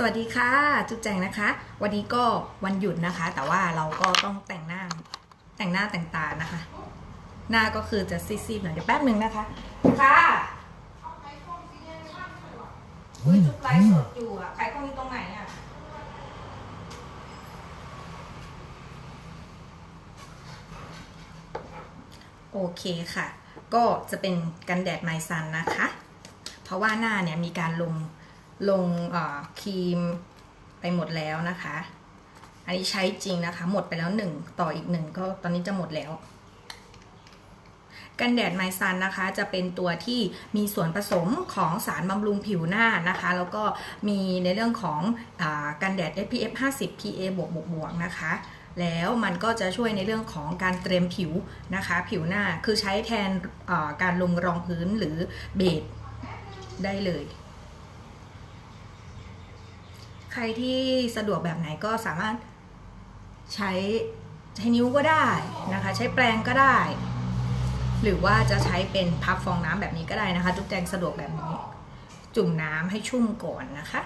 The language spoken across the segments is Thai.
สวัสดีค่ะจุ๊บแจงนะคะ วันนี้ก็วันหยุดนะคะ แต่ว่าเราก็ต้องแต่งหน้าแต่งหน้าแต่งตานะคะ หน้าก็คือจะซีดๆหน่อยเดี๋ยวแป๊บหนึ่งนะคะค่ะอุ้ยจุ๊บไลฟ์สดอยู่อะใครคนนี้ตรงไหนอะโอเคค่ะ ก็จะเป็นกันแดดไมซันนะคะ เพราะว่าหน้าเนี่ยมีการลง ลงครีมไปหมดแล้วนะคะ อันนี้ใช้จริงนะคะ หมดไปแล้วหนึ่งต่ออีกหนึ่งก็ตอนนี้จะหมดแล้วกันแดดไมซันนะคะ จะเป็นตัวที่มีส่วนผสมของสารบำรุงผิวหน้านะคะ แล้วก็มีในเรื่องของอกันแดด SPF 50 PA บวกบวกบวกนะคะ แล้วมันก็จะช่วยในเรื่องของการเตรียมผิวนะคะ ผิวหน้าคือใช้แทนการลงรองพื้นหรือเบสได้เลย ใครที่สะดวกแบบไหนก็สามารถใช้ใช้นิ้วก็ได้นะคะ ใช้แปรงก็ได้ หรือว่าจะใช้เป็นพับฟองน้ำแบบนี้ก็ได้นะคะทุกแจงสะดวกแบบนี้ จุ่มน้ำให้ชุ่มก่อนนะคะ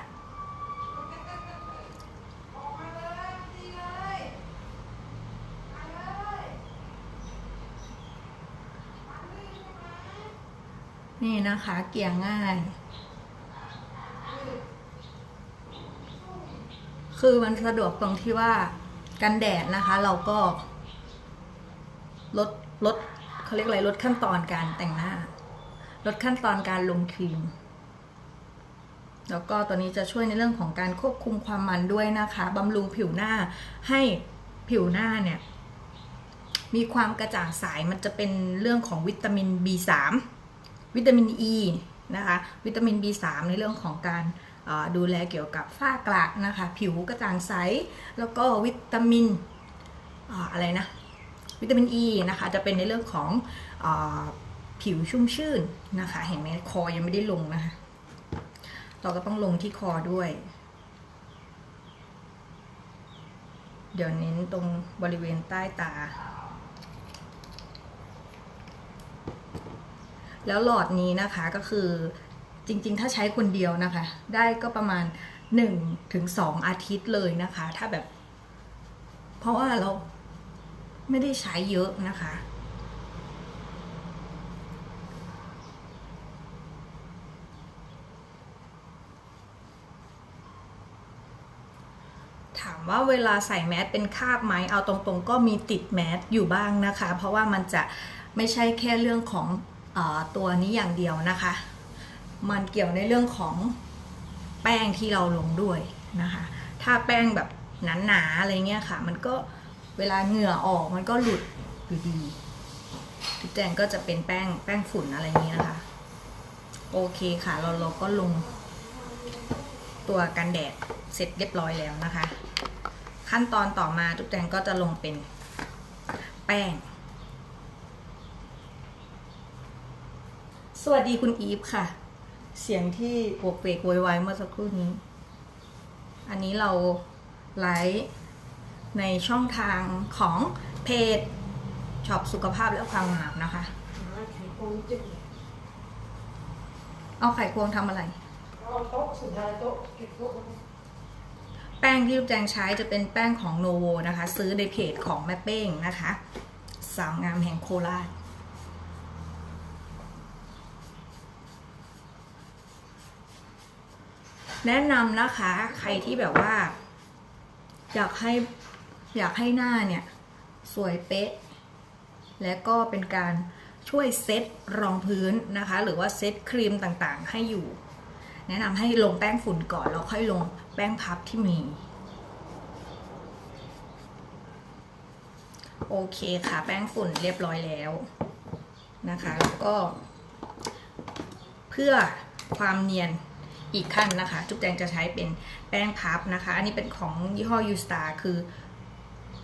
นี่นะคะ เกี่ยง่าย คือมันสะดวกตรงที่ว่ากันแดดนะคะ เราก็ ลดลดเขาเรียกอะไรลดขั้นตอนการแต่งหน้า ลดขั้นตอนการลงครีม แล้วก็ตัวนี้จะช่วยในเรื่องของการควบคุมความมันด้วยนะคะบำรุงผิวหน้าให้ผิวหน้าเนี่ย มีความกระจ่างใสมันจะเป็นเรื่องของวิตามิน B3 วิตามิน E นะคะ วิตามิน B3 ในเรื่องของการ ดูแลเกี่ยวกับฝ้ากระนะคะ ผิวกระจ่างใส แล้วก็วิตามินออะไรนะ วิตามิน E นะคะจะเป็นในเรื่องของอผิวชุ่มชื่นนะคะ เห็นไหมคอยังไม่ได้ลงนะคะ เราก็ต้องลงที่คอด้วย เดี๋ยวเน้นตรงบริเวณใต้ตา แล้วหลอดนี้นะคะก็คือ ริง ๆ ถ้าใช้คนเดียวนะคะ ได้ก็ประมาณ1ถึง2อาทิตย์เลยนะคะ ถ้าแบบ เพราะว่าเราไม่ได้ใช้เยอะนะคะถามว่าเวลาใส่แมสเป็นคาบไหมเอาตรงๆ ก็มีติดแมสอยู่บ้างนะคะ เพราะว่ามันจะไม่ใช่แค่เรื่องของอตัวนี้อย่างเดียวนะคะ มันเกี่ยวในเรื่องของแป้งที่เราลงด้วยนะคะ ถ้าแป้งแบบหนาๆอะไรเงี้ยค่ะ มันก็เวลาเหงื่อออกมันก็หลุดอยู่ดีทุกแจงก็จะเป็นแป้งแป้งฝุ่นอะไรอย่างนี้นะคะ โอเคค่ะ เราเราก็ลงตัวกันแดดเสร็จเรียบร้อยแล้วนะคะ ขั้นตอนต่อมาทุกแจงก็จะลงเป็นแป้ง สวัสดีคุณอีฟค่ะ เสียงที่โวกเวกโวยวายเมื่อสักครู่นี้ อันนี้เราไลฟ์ในช่องทางของเพจช็อปสุขภาพและความงามนะคะ เอาไข่ควงทำอะไร เอาโต๊ะสุดท้ายโต๊ะเก็บโต๊ะแป้งที่ลูกแจงใช้จะเป็นแป้งของโนโวนะคะ ซื้อในเพจของแม่เป้งนะคะ สาวงามแห่งโคราช แนะนำนะคะ ใครที่แบบว่า อยากให้อยากให้หน้าเนี่ย สวยเป๊ะ และก็เป็นการช่วยเซตรองพื้นนะคะ หรือว่าเซตครีมต่างๆ ให้อยู่ แนะนำให้ลงแป้งฝุ่นก่อน แล้วค่อยลงแป้งพับที่มี โอเคค่ะ แป้งฝุ่นเรียบร้อยแล้วนะคะ แล้วก็ เพื่อความเนียน อีกขั้นนะคะ จุ๊บแจงจะใช้เป็นแป้งพับนะคะ อันนี้เป็นของยี่ห้อ U Star คือ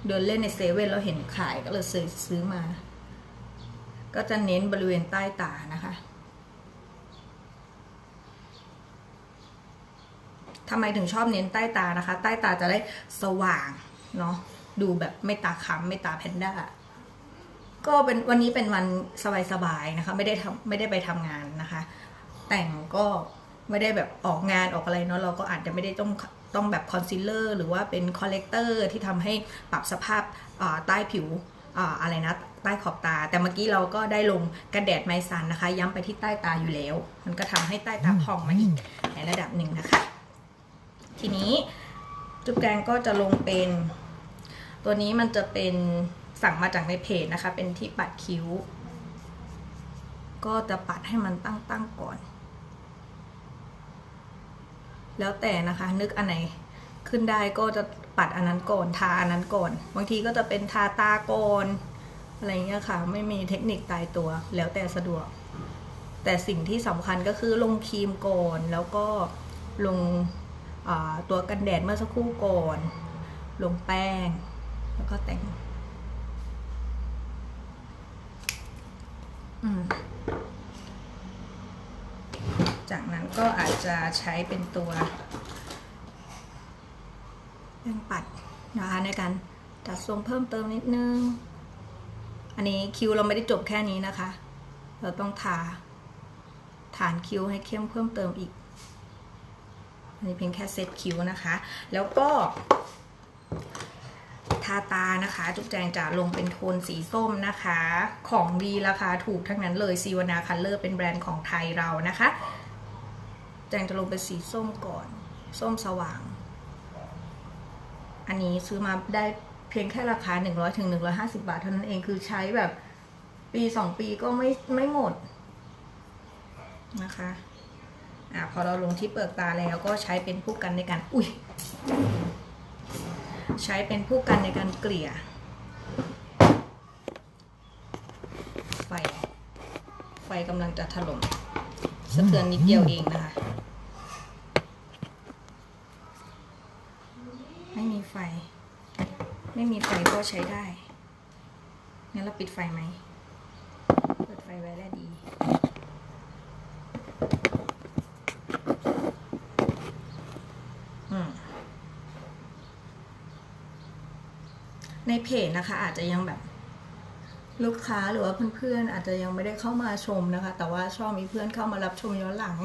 เดินเล่นในเซเว่นแล้วเห็นขายก็เลยซื้อซื้อมา ก็จะเน้นบริเวณใต้ตานะคะทำไมถึงชอบเน้นใต้ตานะคะ ใต้ตาจะได้สว่างเนาะดูแบบไม่ตาค้ำไม่ตาแพนด้าก็เป็นวันนี้เป็นวันสบายๆนะคะ ไม่ได้ทำไม่ได้ไปทำงานนะคะ แต่งก็ ไม่ได้แบบออกงานออกอะไรเนาะเราก็อาจจะไม่ได้ต้องต้องแบบคอนซีลเลอร์หรือว่าเป็นคอลเลกเตอร์ที่ทำให้ปรับสภาพอ่าใต้ผิวอ่าอะไรนะใต้ขอบตา แต่เมื่อกี้เราก็ได้ลงกันแดดไมซันนะคะ ย้ำไปที่ใต้ตาอยู่แล้ว มันก็ทำให้ใต้ตาพองมาอีกในระดับหนึ่งนะคะ ทีนี้จุ๊บแจงก็จะลงเป็น ตัวนี้มันจะเป็นสั่งมาจากในเพจนะคะ เป็นที่ปัดคิ้ว ก็จะปัดให้มันตั้งๆก่อน แล้วแต่นะคะ นึกอันไหนขึ้นได้ก็จะปัดอันนั้นก่อนทาอันนั้นก่อน บางทีก็จะเป็นทาตาก่อนอะไรเงี้ยค่ะ ไม่มีเทคนิคตายตัว แล้วแต่สะดวก แต่สิ่งที่สำคัญก็คือลงครีมก่อนแล้วก็ลงตัวกันแดดเมื่อสักครู่ก่อน ลงแป้ง แล้วก็แต่ง อืม จากนั้นก็อาจจะใช้เป็นตัวแป้งปัดนะคะในการจัดทรงเพิ่มเติมนิดนึง อันนี้คิ้วเราไม่ได้จบแค่นี้นะคะ เราต้องทาฐานคิ้วให้เข้มเพิ่มเติมอีกอันนี้เพียงแค่เซตคิ้วนะคะ แล้วก็ทาตานะคะ จุ๊บแจงจะลงเป็นโทนสีส้มนะคะ ของดีราคาถูกทั้งนั้นเลยซีวนาคัลเลอร์เป็นแบรนด์ของไทยเรานะคะ แจงจะลงเป็นสีส้มก่อน ส้มสว่าง อันนี้ซื้อมาได้เพียงแค่ราคา 100ถึง150 บาทเท่านั้นเองคือใช้แบบปี2ปีก็ไม่ไม่หมดนะคะอะพอเราลงที่เปลือกตาแล้วก็ใช้เป็นผู้กันในการอุ้ยใช้เป็นผู้กันในการเกลี่ยไฟไฟกำลังจะถล่ม สะเทือนนิดเดียวเองนะคะ ไม่มีไฟ ไม่มีไฟก็ใช้ได้ งั้นเราปิดไฟไหม เปิดไฟไว้แล้วดีในเพจนะคะอาจจะยังแบบ ลูกค้าหรือว่าเพื่อนๆอาจจะยังไม่ได้เข้ามาชมนะคะ แต่ว่าชอบมีเพื่อนเข้ามารับชมย้อนหลัง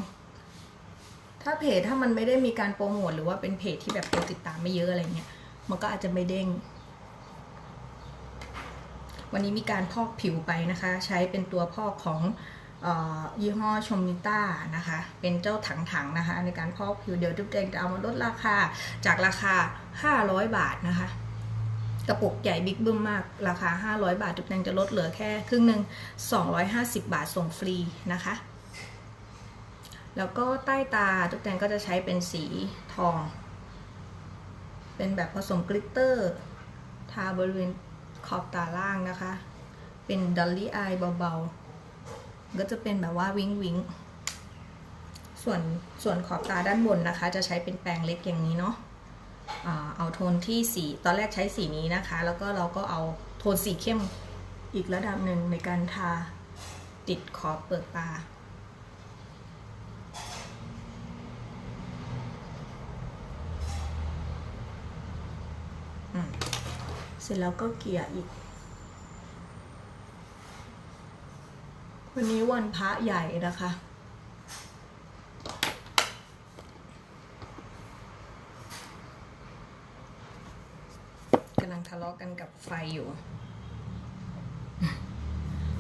ถ้าเพจถ้ามันไม่ได้มีการโปรโมทหรือว่าเป็นเพจที่แบบคนติดตามไม่เยอะอะไรเงี้ยมันก็อาจจะไม่เด้ง วันนี้มีการพอกผิวไปนะคะ ใช้เป็นตัวพอกของออยี่ห้อชมนิต้านะคะ เป็นเจ้าถังๆนะคะ ในการพอกผิวเดี๋ยวทุกแจงจะเอามาลดราคาจากราคา 500 บาทนะคะ กระปุกใหญ่บิ๊กบึ้มมาก ราคา 500 บาททุกแจงจะลดเหลือแค่ครึ่งหนึ่ง250 บาทส่งฟรีนะคะ แล้วก็ใต้ตาทุกแจงก็จะใช้เป็นสีทอง เป็นแบบผสมกลิตเตอร์ ทาบริเวณขอบตาล่างนะคะ เป็นดอลลี่อายเบาๆ ก็จะเป็นแบบว่าวิงวิงส่วนส่วนขอบตาด้านบนนะคะ จะใช้เป็นแปรงเล็กอย่างนี้เนาะ เอาโทนที่สีตอนแรกใช้สีนี้นะคะ แล้วก็เราก็เอาโทนสีเข้มอีกระดับหนึ่งในการทาติดขอบเปลือกตาเสร็จแล้วก็เกลี่ยอีก วันนี้วันพระใหญ่นะคะ กำลังทะ เลาะกันกับไฟอยู่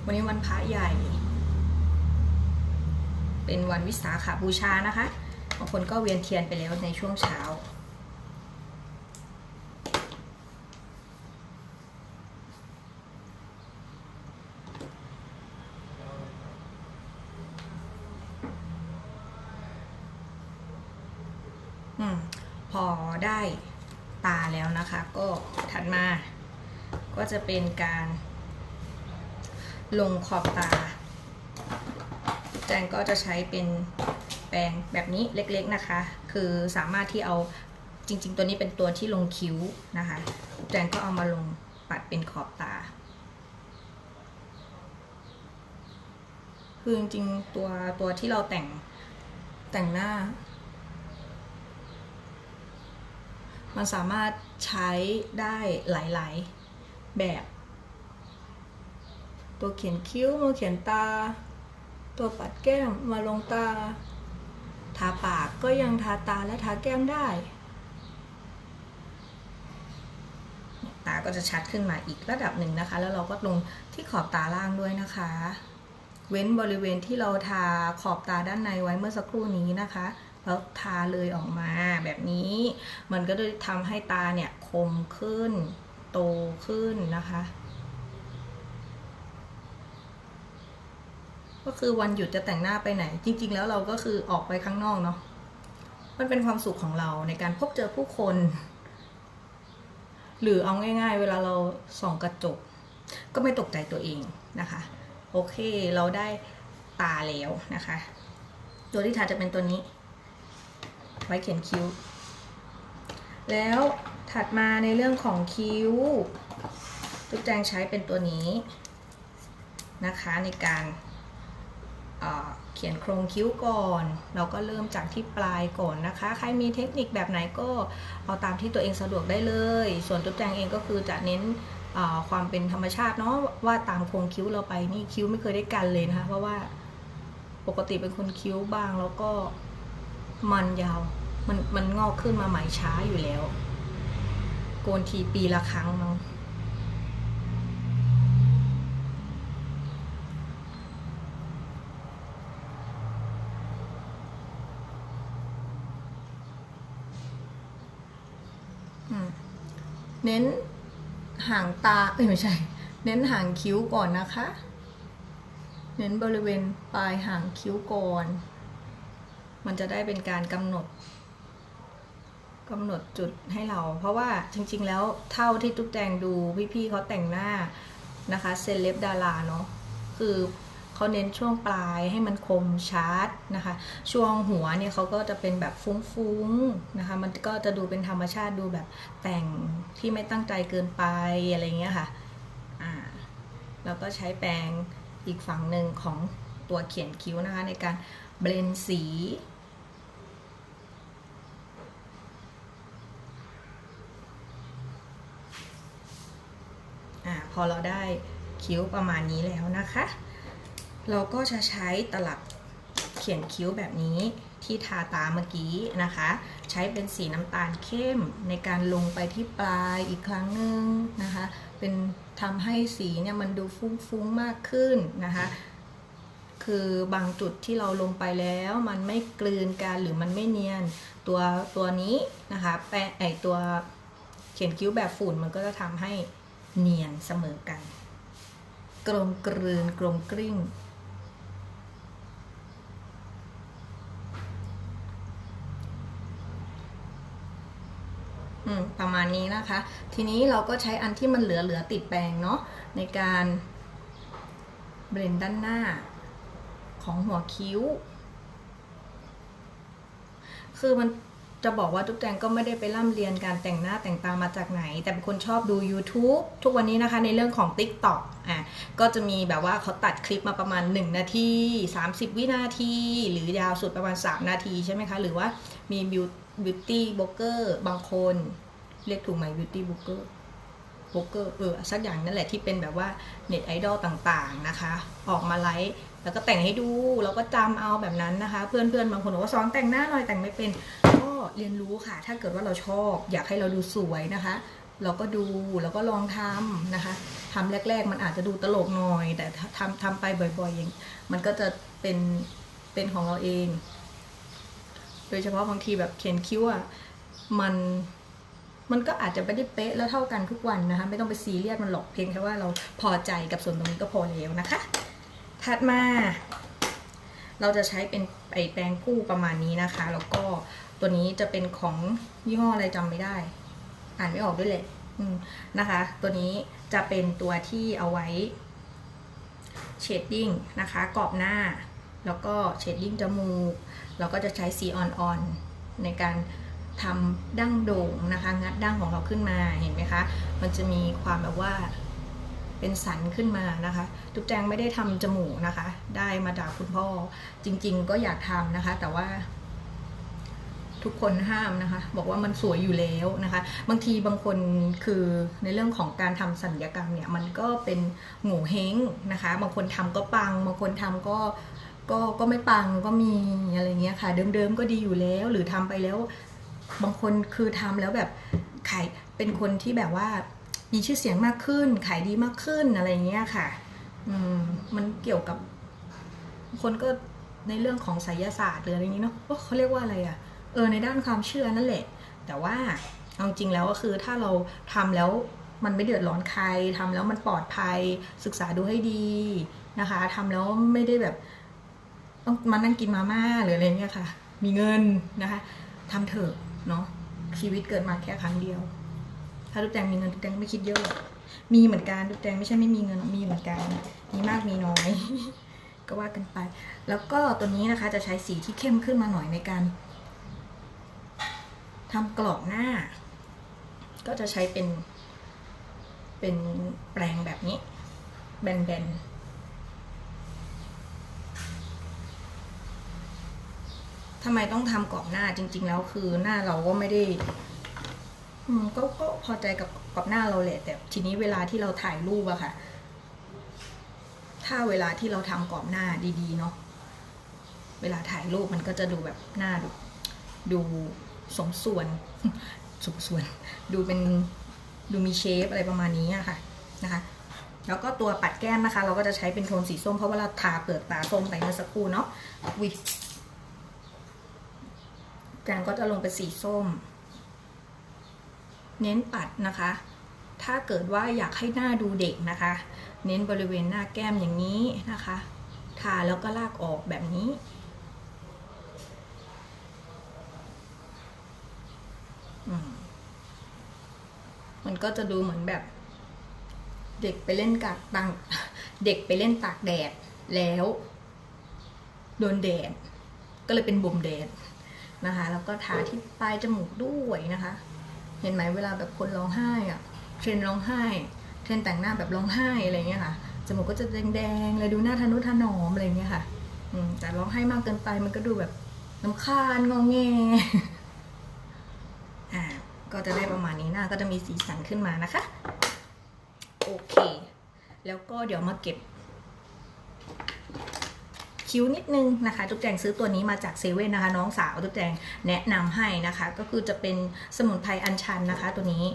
วันนี้วันพระใหญ่ เป็นวันวิสาขาบูชานะคะบางคนก็เวียนเทียนไปแล้วในช่วงเช้าอืมพอได้ ตาแล้วนะคะ ก็ถัดมาก็จะเป็นการลงขอบตาแจงก็จะใช้เป็นแปรงแบบนี้เล็กๆนะคะ คือสามารถที่เอาจริง ๆ ตัวนี้เป็นตัวที่ลงคิ้วนะคะแจงก็เอามาลงปัดเป็นขอบตา คือจริงๆตัวตัวที่เราแต่งแต่งหน้า มันสามารถใช้ได้หลาย ๆ แบบ ตัวเขียนคิ้วมาเขียนตา ตัวปัดแก้มมาลงตา ทาปากก็ยังทาตาและทาแก้มได้ ตาก็จะชัดขึ้นมาอีกระดับหนึ่งนะคะ แล้วเราก็ลงที่ขอบตาล่างด้วยนะคะ เว้นบริเวณที่เราทาขอบตาด้านในไว้เมื่อสักครู่นี้นะคะ แล้วทาเลยออกมาแบบนี้ มันก็จะทำให้ตาเนี่ยคมขึ้น โตขึ้นนะคะ ก็คือวันหยุดจะแต่งหน้าไปไหน จริง ๆ แล้วเราก็คือออกไปข้างนอกเนาะมันเป็นความสุขของเราในการพบเจอผู้คน หรือเอาง่าย ๆ เวลาเราส่องกระจก ก็ไม่ตกใจตัวเองนะคะ โอเคเราได้ตาแล้วนะคะ ตัวที่ทาจะเป็นตัวนี้ ไว้เขียนคิ้ว แล้วถัดมาในเรื่องของคิ้วทุกแจงใช้เป็นตัวนี้นะคะในการเอ่อเขียนโครงคิ้วก่อน เราก็เริ่มจากที่ปลายก่อนนะคะ ใครมีเทคนิคแบบไหนก็เอาตามที่ตัวเองสะดวกได้เลย ส่วนตุ๊กแจงเองก็คือจะเน้นความเป็นธรรมชาติเนาะว่าตามโครงคิ้วเราไปนี่คิ้วไม่เคยได้กันเลยนะคะ เพราะว่าปกติเป็นคนคิ้วบางแล้วก็ มันยาว มันมันงอกขึ้นมาใหม่ช้าอยู่แล้ว โกนทีปีละครั้งเนาะเน้นห่างตา เอ้ยไม่ใช่ เน้นห่างคิ้วก่อนนะคะ เน้นบริเวณปลายห่างคิ้วก่อน มันจะได้เป็นการกำหนดกำหนดจุดให้เรา เพราะว่าจริง ๆ แล้วเท่าที่ตุ๊กแจงดูพี่ๆเขาแต่งหน้านะคะเซเลบดาราเนาะคือเขาเน้นช่วงปลายให้มันคมชัดนะคะ ช่วงหัวเนี่ยเขาก็จะเป็นแบบฟุ้งๆนะคะ มันก็จะดูเป็นธรรมชาติดูแบบแต่งที่ไม่ตั้งใจเกินไปอะไรเงี้ยค่ะอ่าแล้วก็ใช้แปรงอีกฝั่งหนึ่งของตัวเขียนคิ้วนะคะ ในการเบลนสี อ่าพอเราได้คิ้วประมาณนี้แล้วนะคะ เราก็จะใช้ตลับเขียนคิ้วแบบนี้ที่ทาตาเมื่อกี้นะคะ ใช้เป็นสีน้ำตาลเข้มในการลงไปที่ปลายอีกครั้งหนึ่งนะคะ เป็นทำให้สีเนี่ยมันดูฟุ้งๆมากขึ้นนะคะ คือบางจุดที่เราลงไปแล้วมันไม่กลืนกันหรือมันไม่เนียนตัวตัวนี้นะคะแปะไอตัวเขียนคิ้วแบบฝุ่นมันก็จะทำให้ เนียนเสมอกัน กลมกลืนกลมกลิ้ง ประมาณนี้นะคะ ทีนี้เราก็ใช้อันที่มันเหลือเหลือติดแปรงเนาะในการเบรนด้านหน้าของหัวคิ้ว คือมัน จะบอกว่าทุกแจงก็ไม่ได้ไปร่ำเรียนการแต่งหน้าแต่งตามาจากไหน แต่เป็นคนชอบดู YouTube ทุกวันนี้นะคะในเรื่องของ TikTok อะก็จะมีแบบว่าเขาตัดคลิปมาประมาณ 1 นาที 30 วินาที หรือยาวสุดประมาณ 3 นาทีใช่ไหมคะ หรือว่ามีบิวบิวตี้บล็อกเกอร์บางคน เรียกถูกไหมบิวตี้บล็อกเกอร์บล็อกเกอร์เออสักอย่างนั่นแหละที่เป็นแบบว่าเน็ตไอดอลต่างๆนะคะ ออกมาไลฟ์ แล้วก็แต่งให้ดูแล้วก็จำเอาแบบนั้นนะคะ เพื่อนๆบางคนบอกว่าสอนแต่งหน้าหน่อยแต่งไม่เป็นก็เรียนรู้ค่ะ ถ้าเกิดว่าเราชอบ อยากให้เราดูสวยนะคะ เราก็ดูแล้วก็ลองทำนะคะทำแรก ๆ มันอาจจะดูตลกหน่อย แต่ทำทำไปบ่อยๆอย่างมันก็จะเป็นเป็นของเราเอง โดยเฉพาะบางทีแบบเขียนคิ้วอะมันมันก็อาจจะไม่ได้เป๊ะแล้วเท่ากันทุกวันนะคะ ไม่ต้องไปซีเรียสมันหรอกเพียงแค่ว่าเราพอใจกับส่วนตรงนี้ก็พอแล้วนะคะ ถัดมา เราจะใช้เป็นไอแปรงผู้ประมาณนี้นะคะ แล้วก็ตัวนี้จะเป็นของยี่ห้ออะไรจำไม่ได้ อ่านไม่ออกด้วยเลยอืนะคะ ตัวนี้จะเป็นตัวที่เอาไว้เชดดิ้งนะคะ กรอบหน้า แล้วก็เชดดิ้งจมูก เราก็จะใช้สีอ่อนๆในการทำดั้งโด่งนะคะ งัดดั้งของเราขึ้นมาเห็นไหมคะ มันจะมีความแบบว่า เป็นสันขึ้นมานะคะทุกแจงไม่ได้ทำจมูกนะคะ ได้มาจากคุณพ่อจริง ๆ ก็อยากทำนะคะ แต่ว่า ทุกคนห้ามนะคะ บอกว่ามันสวยอยู่แล้วนะคะ บางทีบางคนคือในเรื่องของการทำสัญญกรรมเนี่ย มันก็เป็นโง่เฮงนะคะ บางคนทำก็ปัง บางคนทำก็ก็ก็ไม่ปังก็มีอะไรเงี้ยค่ะ เดิมๆก็ดีอยู่แล้ว หรือทำไปแล้ว บางคนคือทำแล้วแบบขายเป็นคนที่แบบว่า มีชื่อเสียงมากขึ้น ขายดีมากขึ้นอะไรเงี้ยค่ะ อืมมันเกี่ยวกับ คนก็ในเรื่องของไสยศาสตร์หรืออะไรอย่างนี้เนาะเขาเรียกว่าอะไรอะ่ะ เออในด้านความเชื่อนั่นแหละ แต่ว่าเอาจริงแล้วก็คือถ้าเราทำแล้วมันไม่เดือดร้อนใครทำแล้วมันปลอดภัยศึกษาดูให้ดีนะคะทำแล้วไม่ได้แบบต้องมานั่งกินมาม่าหรืออะไรเงี้ยค่ะ มีเงินนะคะทำเถอะเนาะชีวิตเกิดมาแค่ครั้งเดียว ถ้าทุกแจงมีเงินทุกแจงไม่คิดเยอะหรอกมีเหมือนกันทุกแจงไม่ใช่ไม่มีเงินมีเหมือนกันมีมากมีน้อย ก็ว่ากันไป แล้วก็ตัวนี้นะคะจะใช้สีที่เข้มขึ้นมาหน่อยในการทำกรอบหน้า ก็จะใช้เป็น เป็นแปรงแบบนี้ แบนๆทำไมต้องทำกรอบหน้าจริง ๆ แล้วคือหน้าเราก็ไม่ได้ อืมก็ก็พอใจกับกับหน้าเราแหละ แต่ทีนี้เวลาที่เราถ่ายรูปอะค่ะ ถ้าเวลาที่เราทำกรอบหน้าดีๆเนาะเวลาถ่ายรูปมันก็จะดูแบบหน้าดูดูสมส่วนสมส่วน ดูเป็นดูมีเชฟอะไรประมาณนี้อะค่ะนะคะ แล้วก็ตัวปัดแก้มนะคะ เราก็จะใช้เป็นโทนสีส้มเพราะว่าเราทาเปลือกตาส้มไปเมื่อสักครู่เนาะวิจางก็จะลงเป็นสีส้ม เน้นปัดนะคะ ถ้าเกิดว่าอยากให้หน้าดูเด็กนะคะ เน้นบริเวณหน้าแก้มอย่างนี้นะคะ ทาแล้วก็ลากออกแบบนี้มมันก็จะดูเหมือนแบบ เด็กไปเล่นกากตังเด็กไปเล่นตากแดดแล้ว โดนแดด ก็เลยเป็นบ่มแดดนะคะ แล้วก็ทาที่ปลายจมูกด้วยนะคะ เห็นไหมเวลาแบบคนร้องไห้อะเทรนร้องไห้ เทรนแต่งหน้าแบบร้องไห้อะไรเงี้ยค่ะจมูกก็จะแดงๆเลยดูหน้าทะนุถนอมอะไรเงี้ยค่ะอืมแต่ร้องไห้มากเกินไปมันก็ดูแบบน้ำคาญงอแงอ่าก็จะได้ประมาณนี้หน้าก็จะมีสีสันขึ้นมานะคะ โอเค แล้วก็เดี๋ยวมาเก็บ คิ้วนิดนึงนะคะทุกแจงซื้อตัวนี้มาจากเซเว่นนะคะ น้องสาวทุกแจงแนะนำให้นะคะ ก็คือจะเป็นสมุนไพรอัญชันนะคะ ตัวนี้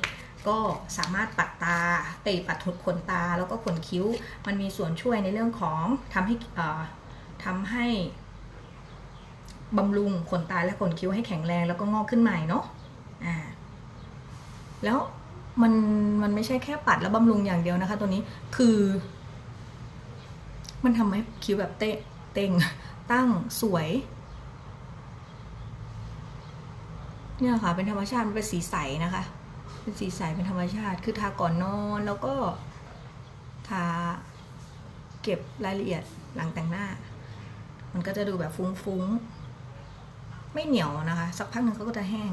ก็สามารถปัดตาไปปัดทุดขนตาแล้วก็ขนคิ้ว มันมีส่วนช่วยในเรื่องของทำให้เอ่อทำให้บำรุงขนตาและขนคิ้วให้แข็งแรงแล้วก็งอกขึ้นใหม่เนาะอ่าแล้วมันมันไม่ใช่แค่ปัดแล้วบำรุงอย่างเดียวนะคะ ตัวนี้คือ มันทำให้คิ้วแบบเตะ เต่งตั้งสวย เนี่ยค่ะ เป็นธรรมชาติมันเป็นสีใสนะคะ เป็นสีใสเป็นธรรมชาติ คือทาก่อนนอนแล้วก็ทาเก็บรายละเอียดหลังแต่งหน้า มันก็จะดูแบบฟุ้งๆ ไม่เหนียวนะคะ สักพักหนึ่งเขาก็จะแห้ง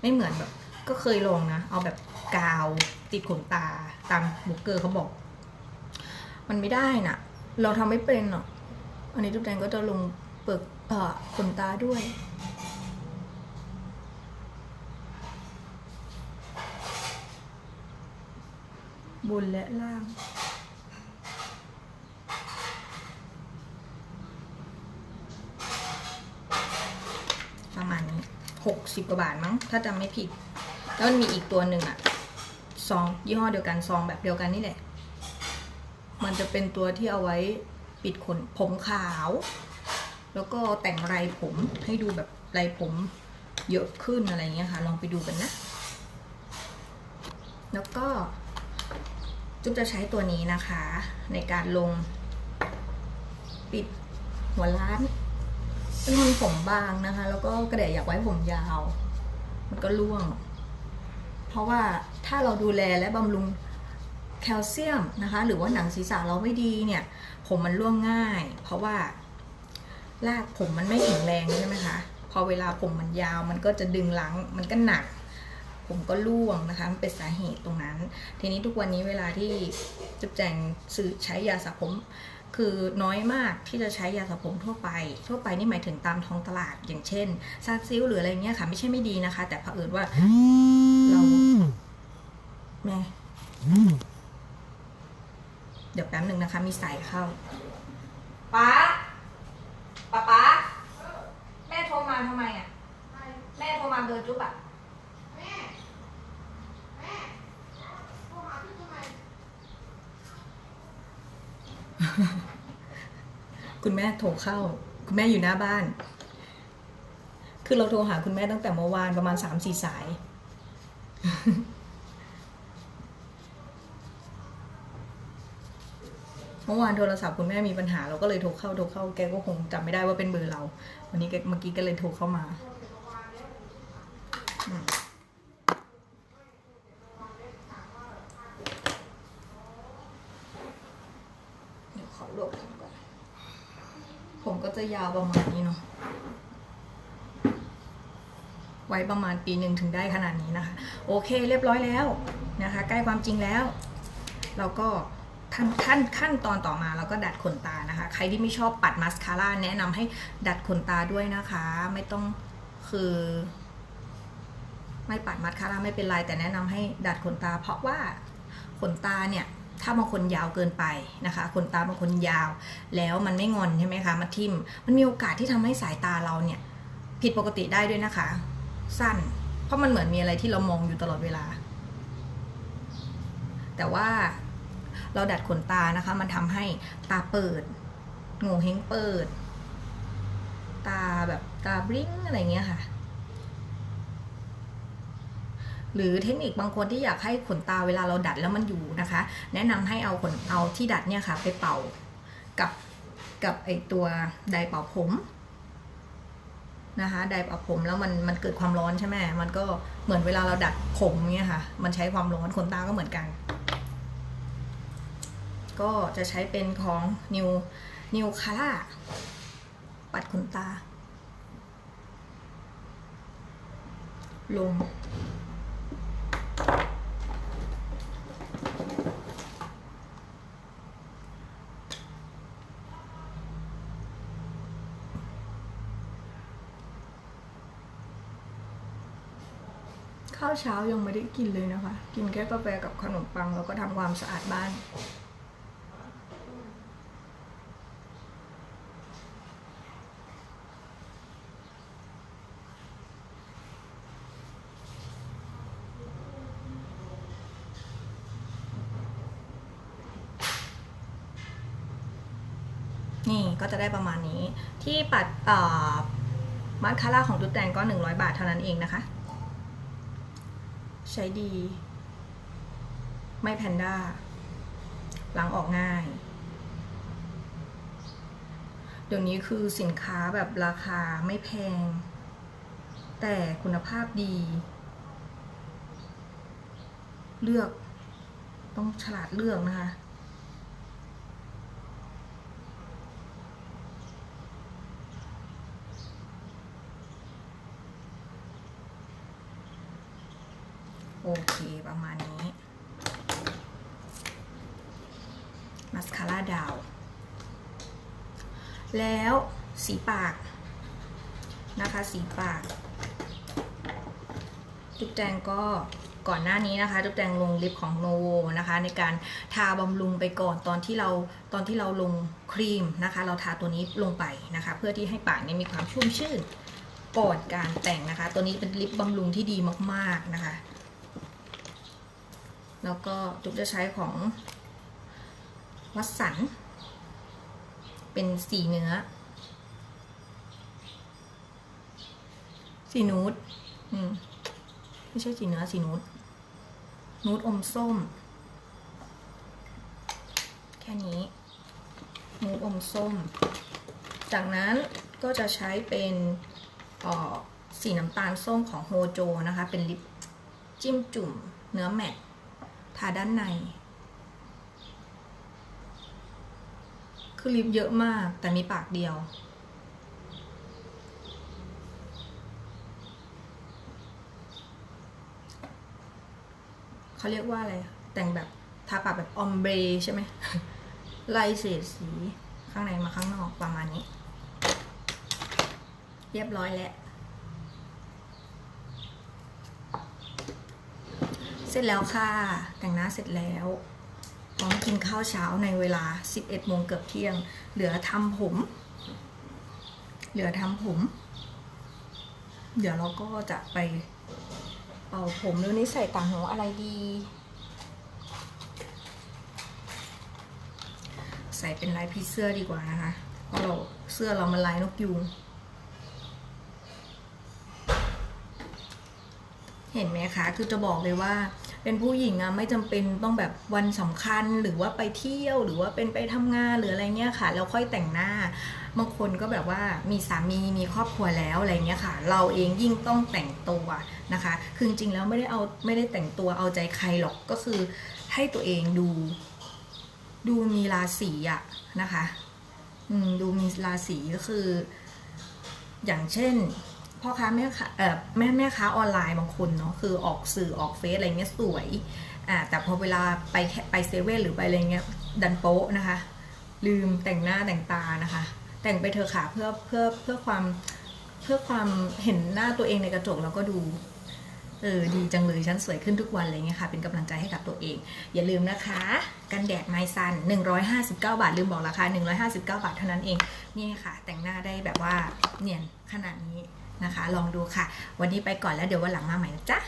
ไม่เหมือนแบบ ก็เคยลองนะ เอาแบบกาวติดขนตาตามบุกเกอร์เขาบอก มันไม่ได้น่ะ เราทำไม่เป็นหรอก อันนี้ทุกแดงก็จะลงเปลือกขนตาด้วย บนและล่างประมาณนี้หกสิบกว่าบาทมั้ง ถ้าจำไม่ผิด แล้วมันมีอีกตัวหนึ่งอะซองยี่ห้อเดียวกันซองแบบเดียวกันนี่แหละ มันจะเป็นตัวที่เอาไว้ ปิดขนผมขาว แล้วก็แต่งไรผมให้ดูแบบไรผมเยอะขึ้นอะไรเงี้ยค่ะ ลองไปดูกันนะ แล้วก็จุ๊บจะใช้ตัวนี้นะคะ ในการลง ปิดหัวล้าน เป็นคนผมบางนะคะ แล้วก็กระเดะอยากไว้ผมยาว มันก็ร่วง เพราะว่าถ้าเราดูแลและบำรุง แคลเซียมนะคะ หรือว่าหนังศีรษะเราไม่ดีเนี่ย ผมมันร่วงง่าย เพราะว่า รากผมมันไม่แข็งแรงใช่ไหมคะ พอเวลาผมมันยาวมันก็จะดึงหลังมันก็หนัก ผมก็ร่วงนะคะ มันเป็นสาเหตุตรงนั้น ทีนี้ทุกวันนี้เวลาที่จุบแจงซื้อใช้ยาสระผมคือน้อยมากที่จะใช้ยาสระผมทั่วไป ทั่วไปนี่หมายถึงตามท้องตลาดอย่างเช่นซาซิลหรืออะไรเงี้ยค่ะ ไม่ใช่ไม่ดีนะคะ แต่เผอิญว่าเราแม่ เดี๋ยวแป๊บหนึ่งนะคะ มีสายเข้าป๊ามาทำไมอะ แม่โทรมาเบอร์จุ๊บอะคุณแม่โทรเข้า คุณแม่อยู่หน้าบ้าน คือเราโทรหาคุณแม่ตั้งแต่เมื่อวานประมาณสามสี่สาย มื่อวานโทรศัพท์คุณแม่มีปัญหาเราก็เลยโทรเข้าโทรเข้าแกก็คงจำไม่ได้ว่าเป็นเบอร์เรา วันนี้เมื่อกี้ก็เลยโทรเข้ามาเดี๋ยวขอรวบผมก่อนผมก็จะยาวประมาณนี้เนาะไว้ประมาณปีหนึ่งถึงได้ขนาดนี้นะคะ โอเคเรียบร้อยแล้วนะคะ ใกล้ความจริงแล้ว เราก็ ขั้นขั้นขั้นตอนต่อมาเราก็ดัดขนตานะคะ ใครที่ไม่ชอบปัดมาสคาร่าแนะนำให้ดัดขนตาด้วยนะคะ ไม่ต้องคือ ไม่ปัดมาสคาร่าไม่เป็นไรแต่แนะนำให้ดัดขนตา เพราะว่าขนตาเนี่ยถ้าบางคนยาวเกินไปนะคะขนตาบางคนยาว แล้วมันไม่งอนใช่ไหมคะมาทิ่มมันมีโอกาสที่ทำให้สายตาเราเนี่ย ผิดปกติได้ด้วยนะคะ สั้น เพราะมันเหมือนมีอะไรที่เรามองอยู่ตลอดเวลา แต่ว่า เราดัดขนตานะคะ มันทำให้ตาเปิดโง่เฮงเปิด ตาแบบตาบลิ้งอะไรเงี้ยค่ะ หรือเทคนิคบางคนที่อยากให้ขนตาเวลาเราดัดแล้วมันอยู่นะคะ แนะนำให้เอาขนเอาที่ดัดเนี่ยค่ะ ไปเป่ากับกับไอตัวไดร์เป่าผมนะคะไดร์เป่าผมแล้วมันมันเกิดความร้อนใช่ไหมมันก็เหมือนเวลาเราดัดผมเนี่ยค่ะ มันใช้ความร้อนขนตาก็เหมือนกัน ก็จะใช้เป็นของนิวนิวคาร่าปัดขนตา ลง ข้าวเช้ายังไม่ได้กินเลยนะคะ กินแค่กาแฟกับขนมปัง แล้วก็ทำความสะอาดบ้านก็จะได้ประมาณนี้ ที่ปัดเอ่อ มาสคาร่าของตุ๊ดแตงก็ 100 บาทเท่านั้นเองนะคะ ใช้ดี ไม่แพนด้าล้างออกง่ายเดี๋ยวนี้คือสินค้าแบบราคาไม่แพง แต่คุณภาพดี เลือกต้องฉลาดเลือกนะคะ เคประมาณนี้มาสคาร่าดาว แล้วสีปากนะคะสีปากจุ๊บแจงก็ก่อนหน้านี้นะคะจุ๊บแจงลงลิปของโนโวนะคะ ในการทาบำรุงไปก่อนตอนที่เราตอนที่เราลงครีมนะคะ เราทาตัวนี้ลงไปนะคะ เพื่อที่ให้ปากเนี่ยมีความชุ่มชื่นก่อนการแต่งนะคะ ตัวนี้เป็นลิปบำรุงที่ดีมากๆนะคะ แล้วก็จุ๊บจะใช้ของวัดสัน เป็นสีเนื้อ สีนูดอืมไม่ใช่สีเนื้อสีนูดนูดอมส้ม แค่นี้ นูดอมส้ม จากนั้นก็จะใช้เป็นอ่อสีน้ำตาลส้มของโฮโจนะคะ เป็นลิปจิ้มจุ่มเนื้อแมตต์ ทาด้านใน คือลิปเยอะมากแต่มีปากเดียว เขาเรียกว่าอะไร แต่งแบบทาปากแบบออมเบรใช่ไหมไล่เศษสีข้างในมาข้างนอกประมาณนี้ เรียบร้อยแล้ว เสร็จแล้วค่ะ แต่งหน้าเสร็จแล้วพร้อมกินข้าวเช้าในเวลา 11โมงเกือบเที่ยง เหลือทำผม เหลือทำผม เดี๋ยวเราก็จะไปเป่าผมเรื่องนี้ใส่ต่างหูอะไรดี ใส่เป็นลายผีเสื้อดีกว่านะคะเพราะเราเสื้อเรามันลายนกยูงเห็นไหมคะ คือจะบอกเลยว่า เป็นผู้หญิงอะไม่จำเป็นต้องแบบวันสำคัญหรือว่าไปเที่ยวหรือว่าเป็นไปทำงานหรืออะไรเงี้ยค่ะแล้วค่อยแต่งหน้าบางคนก็แบบว่ามีสามีมีครอบครัวแล้วอะไรเงี้ยค่ะ เราเองยิ่งต้องแต่งตัวนะคะคือจริงแล้วไม่ได้เอาไม่ได้แต่งตัวเอาใจใครหรอกก็คือให้ตัวเองดู ดูมีราศีอะนะคะดูมีราศีก็คือ อย่างเช่น พ่อค้าแม่ค้าเอ่อแม่แม่ค้าออนไลน์บางคนเนาะคือออกสื่อออกเฟซอะไรเงี้ยสวยอ่าแต่พอเวลาไปไปเซเว่นหรือไปอะไรเงี้ยดันโป๊ะนะคะ ลืมแต่งหน้าแต่งตานะคะ แต่งไปเถอะค่ะเพื่อเพื่อเพื่อความเพื่อความเห็นหน้าตัวเองในกระจกแล้วก็ดูเออดีจังเลยฉันสวยขึ้นทุกวันอะไรเงี้ยค่ะ เป็นกำลังใจให้กับตัวเอง อย่าลืมนะคะ กันแดดไมซัน159 บาท ลืมบอกราคา 159 บาทเท่านั้นเอง นี่ค่ะ แต่งหน้าได้แบบว่าเนียนขนาดนี้ นะคะ ลองดูค่ะ วันนี้ไปก่อนแล้วเดี๋ยววันหลังมาใหม่นะจ๊ะ